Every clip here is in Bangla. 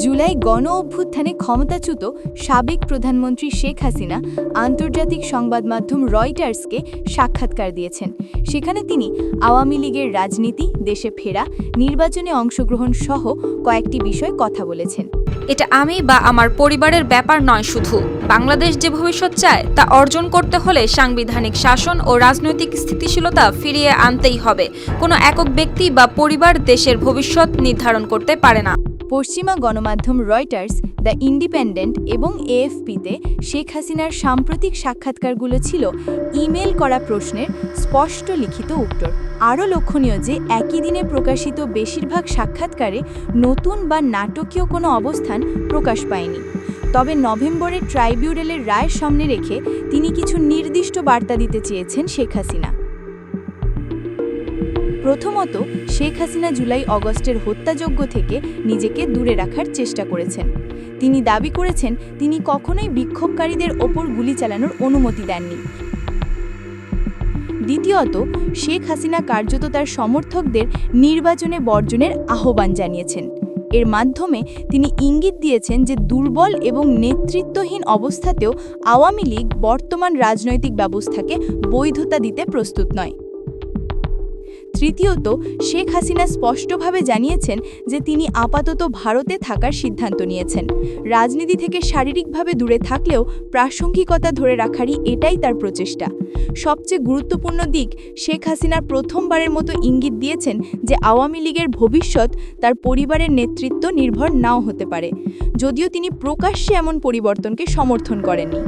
জুলাই গণ অভ্যুত্থানে ক্ষমতাচ্যুত সাবেক প্রধানমন্ত্রী শেখ হাসিনা আন্তর্জাতিক সংবাদ মাধ্যম রয়টার্সকে সাক্ষাৎকার দিয়েছেন। সেখানে তিনি আওয়ামী লীগের রাজনীতি, দেশে ফেরা, নির্বাচনে অংশগ্রহণ সহ কয়েকটি বিষয় কথা বলেছেন। এটা আমি বা আমার পরিবারের ব্যাপার নয় শুধু। বাংলাদেশ যে ভবিষ্যৎ চায়, তা অর্জন করতে হলে সাংবিধানিক শাসন ও রাজনৈতিক স্থিতিশীলতা ফিরিয়ে আনতেই হবে। কোনো একক ব্যক্তি বা পরিবার দেশের ভবিষ্যৎ নির্ধারণ করতে পারে না। পশ্চিমা গণমাধ্যম রয়টার্স, দ্য ইন্ডিপেন্ডেন্ট এবং এএফপিতে শেখ হাসিনার সাম্প্রতিক সাক্ষাৎকারগুলো ছিল ইমেল করা প্রশ্নের স্পষ্ট লিখিত উত্তর। আরও লক্ষণীয় যে, একই দিনে প্রকাশিত বেশিরভাগ সাক্ষাৎকারে নতুন বা নাটকীয় কোনো অবস্থান প্রকাশ পায়নি। তবে নভেম্বরের ট্রাইব্যুনালের রায়ের সামনে রেখে তিনি কিছু নির্দিষ্ট বার্তা দিতে চেয়েছেন শেখ হাসিনা। প্রথমত, শেখ হাসিনা জুলাই অগস্টের হত্যাযজ্ঞ থেকে নিজেকে দূরে রাখার চেষ্টা করেছেন। তিনি দাবি করেছেন, তিনি কখনোই বিক্ষোভকারীদের ওপর গুলি চালানোর অনুমতি দেননি। দ্বিতীয়ত, শেখ হাসিনা কার্যত তার সমর্থকদের নির্বাচনে বর্জনের আহ্বান জানিয়েছেন। এর মাধ্যমে তিনি ইঙ্গিত দিয়েছেন যে দুর্বল এবং নেতৃত্বহীন অবস্থাতেও আওয়ামী লীগ বর্তমান রাজনৈতিক ব্যবস্থাকে বৈধতা দিতে প্রস্তুত নয়। তৃতীয়ত, শেখ হাসিনা স্পষ্টভাবে জানিয়েছেন যে তিনি আপাতত ভারতে থাকার সিদ্ধান্ত নিয়েছেন। রাজনীতি থেকে শারীরিকভাবে দূরে থাকলেও প্রাসঙ্গিকতা ধরে রাখারই এটাই তার প্রচেষ্টা। সবচেয়ে গুরুত্বপূর্ণ দিক, শেখ হাসিনা প্রথমবারের মতো ইঙ্গিত দিয়েছেন যে আওয়ামী লীগের ভবিষ্যৎ তার পরিবারের নেতৃত্ব নির্ভর নাও হতে পারে। যদিও তিনি প্রকাশ্যে এমন পরিবর্তনকে সমর্থন করেননি।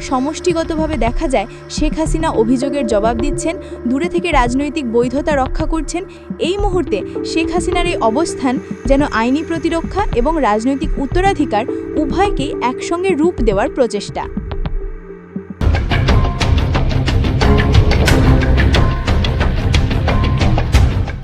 সমষ্টিগতভাবে দেখা যায়, শেখ হাসিনা অভিযোগের জবাব দিচ্ছেন, দূরে থেকে রাজনৈতিক বৈধতা রক্ষা করছেন। এই মুহূর্তে শেখ হাসিনার এই অবস্থান যেন আইনি প্রতিরক্ষা এবং রাজনৈতিক উত্তরাধিকার উভয়কেই একসঙ্গে রূপ দেওয়ার প্রচেষ্টা।